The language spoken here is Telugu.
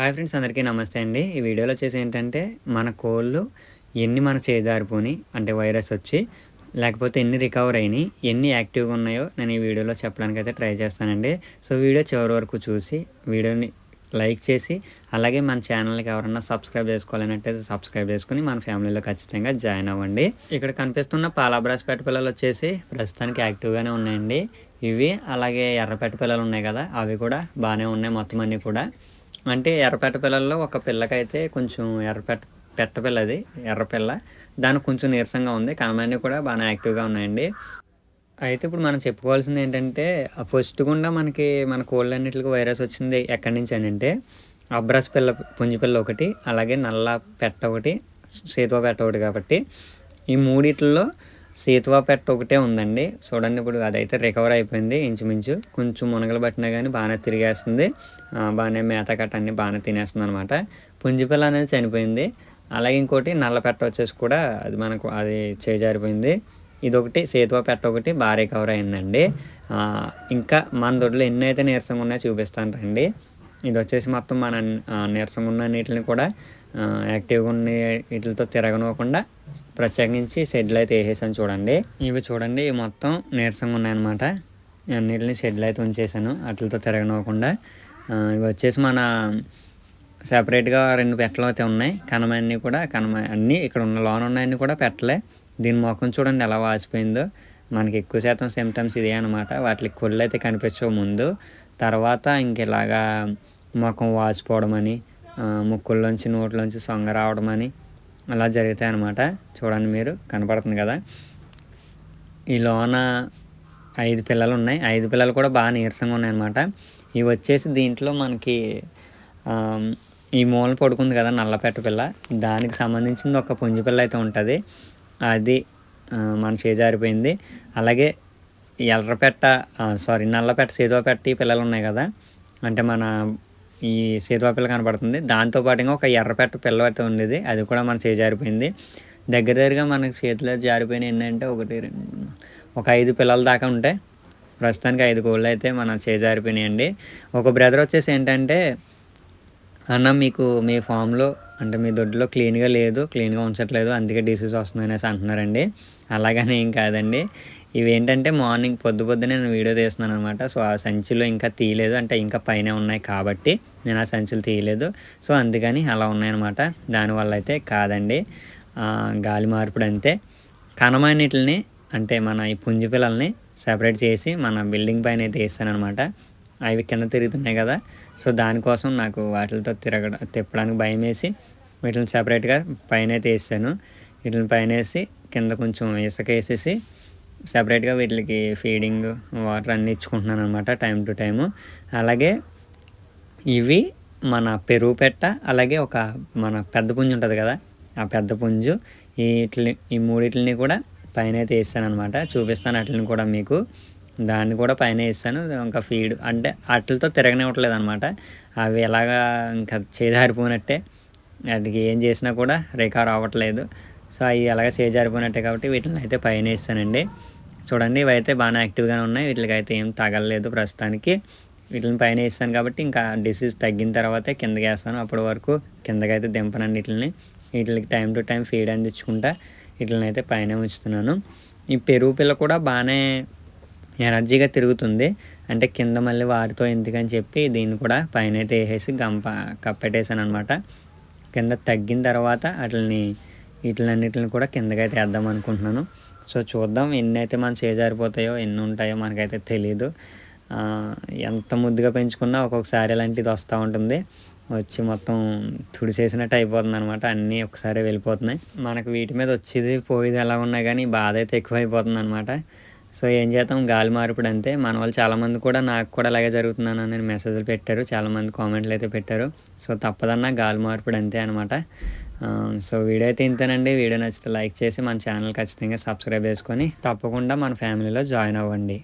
హాయ్ ఫ్రెండ్స్ అందరికీ నమస్తే అండి. ఈ వీడియోలో వచ్చేసి ఏంటంటే మన కోళ్ళు ఎన్ని మన చేజారిపోని అంటే వైరస్ వచ్చి లేకపోతే ఎన్ని రికవర్ అయినాయి ఎన్ని యాక్టివ్గా ఉన్నాయో నేను ఈ వీడియోలో చెప్పడానికి అయితే ట్రై చేస్తానండి. సో వీడియో చివరి వరకు చూసి వీడియోని లైక్ చేసి అలాగే మన ఛానల్కి ఎవరన్నా సబ్స్క్రైబ్ చేసుకోవాలంటే సబ్స్క్రైబ్ చేసుకుని మన ఫ్యామిలీలో ఖచ్చితంగా జాయిన్ అవ్వండి. ఇక్కడ కనిపిస్తున్న పాలాబ్రాస్ పెట్ట పిల్లలు వచ్చేసి ప్రస్తుతానికి యాక్టివ్గానే ఉన్నాయండి. ఇవి అలాగే ఎర్రపేట పిల్లలు ఉన్నాయి కదా అవి కూడా బాగానే ఉన్నాయి మొత్తం అన్నీ కూడా. అంటే ఎర్రపెట్ట పిల్లల్లో ఒక పిల్లకైతే కొంచెం ఎర్రపెట్ట పెట్ట పిల్లది ఎర్రపిల్ల దానికి కొంచెం నీరసంగా ఉంది కామాన్ని కూడా బాగా యాక్టివ్గా ఉన్నాయండి. అయితే ఇప్పుడు మనం చెప్పుకోవాల్సింది ఏంటంటే ఫస్ట్ గుండా మనకి మన కోళ్ళు అన్నింటికి వైరస్ వచ్చింది ఎక్కడి నుంచి అని అంటే అబ్రస్ పిల్ల పుంజి పిల్ల ఒకటి అలాగే నల్ల పెట్ట ఒకటి సేతువ పెట్ట ఒకటి కాబట్టి ఈ మూడిట్లో సీతువా పెట్ట ఒకటే ఉందండి. చూడండి ఇప్పుడు అదైతే రికవర్ అయిపోయింది ఇంచుమించు. కొంచెం మునగలు పట్టినా కానీ బాగానే తిరిగేస్తుంది. బాగానే మేత కట్ట అన్నీ బాగానే తినేస్తుంది అనమాట పుంజిపిల్ల అనేది చనిపోయింది. అలాగే ఇంకోటి నల్ల పెట్ట వచ్చేసి కూడా అది మనకు అది చేజారిపోయింది. ఇదొకటి సేతువా పెట్ట ఒకటి బాగా రికవర్ అయిందండి. ఇంకా మన దొడ్లో ఎన్ని అయితే నీరసంగా ఉన్నాయో చూపిస్తాను రండి. ఇది వచ్చేసి మొత్తం మన నీరసంగా ఉన్న నీటిని కూడా యాక్టివ్గా ఉన్న వీటితో తిరగనివ్వకుండా ప్రత్యేకించి షెడ్లు అయితే వేసేసాను చూడండి. ఇవి చూడండి ఇవి మొత్తం నీరసంగా ఉన్నాయన్నమాట. అన్నిటిని షెడ్లు అయితే ఉంచేసాను అట్లతో తిరగనివ్వకుండా. ఇవి వచ్చేసి మన సపరేట్గా రెండు పెట్టలు అయితే ఉన్నాయి. కనమ అన్నీ కూడా కనమ అన్నీ ఇక్కడ ఉన్న లోన్ ఉన్నాయన్నీ కూడా పెట్టలే. దీని ముఖం చూడండి ఎలా వాసిపోయిందో. మనకి ఎక్కువ శాతం సిమ్టమ్స్ ఇదే అనమాట వాటికి కొళ్ళు అయితే కనిపించవు ముందు. తర్వాత ఇంకెలాగా ముఖం వాసిపోవడం అని ముక్కుల్లోంచి నోట్లోంచి సొంగ రావడం అని అలా జరుగుతాయి అన్నమాట చూడండి మీరు కనపడుతుంది కదా. ఈ లోన ఐదు పిల్లలు ఉన్నాయి. ఐదు పిల్లలు కూడా బాగా నీరసంగా ఉన్నాయి అనమాట ఇవి వచ్చేసి దీంట్లో మనకి ఈ మూల పడుకుంది కదా నల్లపెట్ట పిల్ల. దానికి సంబంధించింది ఒక పుంజి పిల్ల అయితే ఉంటుంది. అది మన చేజారిపోయింది. అలాగే ఎర్రపెట్ట సారీ నల్లపెట్ట సీతోపెట్ట పిల్లలు ఉన్నాయి కదా. అంటే మన ఈ సీతవా పిల్ల కనపడుతుంది దాంతోపాటుగా ఒక ఎర్రపెట్ట పిల్ల అయితే ఉండేది. అది కూడా మన చేజారిపోయింది దగ్గర దగ్గరగా మనకి చేతిలో జారిపోయినాయి ఏంటంటే ఒకటి రెండు ఒక ఐదు పిల్లల దాకా ఉంటాయి ప్రస్తుతానికి ఐదు కోళ్ళు అయితే మన చేజారిపోయినాయండి ఒక బ్రదర్ వచ్చేసి ఏంటంటే అన్న మీకు మీ ఫామ్లో అంటే మీ దొడ్లో క్లీన్గా లేదు క్లీన్గా ఉంచట్లేదు అందుకే డిసీజ్ వస్తుంది అనేసి అంటున్నారండి. అలాగని ఏం కాదండి. ఇవేంటంటే మార్నింగ్ పొద్దు పొద్దునే నేను వీడియో తీస్తున్నాను అనమాట సో ఆ సంచిలో ఇంకా తీయలేదు. అంటే ఇంకా పైన ఉన్నాయి కాబట్టి. నేను ఆ సంచులు తీయలేదు. సో అందుకని అలా ఉన్నాయన్నమాట. దానివల్ల అయితే కాదండి గాలి మార్పుడు అంతే. కనమన్నిటిని అంటే మన ఈ పుంజి పిల్లల్ని సపరేట్ చేసి మన బిల్డింగ్ పైన అయితే వేస్తానమాట అవి కింద తిరుగుతున్నాయి కదా. సో దానికోసం నాకు వాటితో తిరగడం తిప్పడానికి భయం వేసి వీటిని సపరేట్గా పైన అయితే వేసాను వీటిని పైన వేసి కింద కొంచెం ఇసుక వేసేసి సపరేట్గా వీటికి ఫీడింగ్ వాటర్ అన్నీ ఇచ్చుకుంటున్నాను అనమాట టైం టు టైము. అలాగే ఇవి మన పెరుగు పెట్ట అలాగే ఒక మన పెద్ద పుంజు ఉంటుంది కదా ఆ పెద్ద పుంజు వీటిని ఈ మూడిటిని కూడా పైన అయితే వేస్తాను అనమాట చూపిస్తాను వాటిని కూడా మీకు. దాన్ని కూడా పైన వేస్తాను ఇంకా ఫీడ్ అంటే వాటితో తిరగనివ్వట్లేదు అనమాట అవి ఎలాగా ఇంకా చేదారిపోయినట్టే వాటికి ఏం చేసినా కూడా రికవర్ అవ్వట్లేదు. సో అవి ఎలాగ చేజారిపోయినట్టే కాబట్టి వీటిని అయితే పైన వేస్తానండి చూడండి ఇవి అయితే బాగా యాక్టివ్గానే ఉన్నాయి. వీటికి అయితే ఏం తగలలేదు ప్రస్తుతానికి. వీటిని పైన వేస్తాను కాబట్టి ఇంకా డిసీజ్ తగ్గిన తర్వాతే కిందకి వేస్తాను. అప్పటి వరకు కిందకైతే దింపనండి వీటిని వీటికి టైం టు టైం ఫీడ్ అందించుకుంటా వీటిని అయితే పైన ఉంచుతున్నాను. ఈ పెరుగు పిల్ల కూడా బాగానే ఎనర్జీగా తిరుగుతుంది. అంటే కింద మళ్ళీ వారితో ఎందుకని చెప్పి దీన్ని కూడా పైన అయితే వేసేసి గంప కప్పెట్టేసాను అనమాట కింద తగ్గిన తర్వాత వాటిని వీటిలన్నిటిని కూడా కిందకైతే వేద్దాం అనుకుంటున్నాను. సో చూద్దాం ఎన్ని అయితే మన చేజారిపోతాయో ఎన్ని ఉంటాయో మనకైతే తెలియదు ఎంత ముద్దుగా పెంచుకున్నా ఒక్కొక్కసారి ఇలాంటిది వస్తూ ఉంటుంది. వచ్చి మొత్తం తుడిసేసినట్టు అయిపోతుంది అనమాట అన్నీ ఒకసారి వెళ్ళిపోతున్నాయి. మనకు వీటి మీద వచ్చేది పోయేది ఎలా ఉన్నా కానీ బాధ అయితే ఎక్కువైపోతుంది అనమాట సో ఏం చేద్దాం? గాలి మార్పుడు అంతే. మన వాళ్ళు చాలామంది కూడా నాకు కూడా అలాగే జరుగుతున్నాను అని మెసేజ్లు పెట్టారు. చాలామంది కామెంట్లు అయితే పెట్టారు. సో తప్పదన్నా గాలి మార్పుడు అంతే అనమాట సో వీడియో అయితే ఇంతేనండి. వీడియో నచ్చితే లైక్ చేసి మన ఛానల్ ఖచ్చితంగా సబ్స్క్రైబ్ చేసుకొని తప్పకుండా మన ఫ్యామిలీలో జాయిన్ అవ్వండి.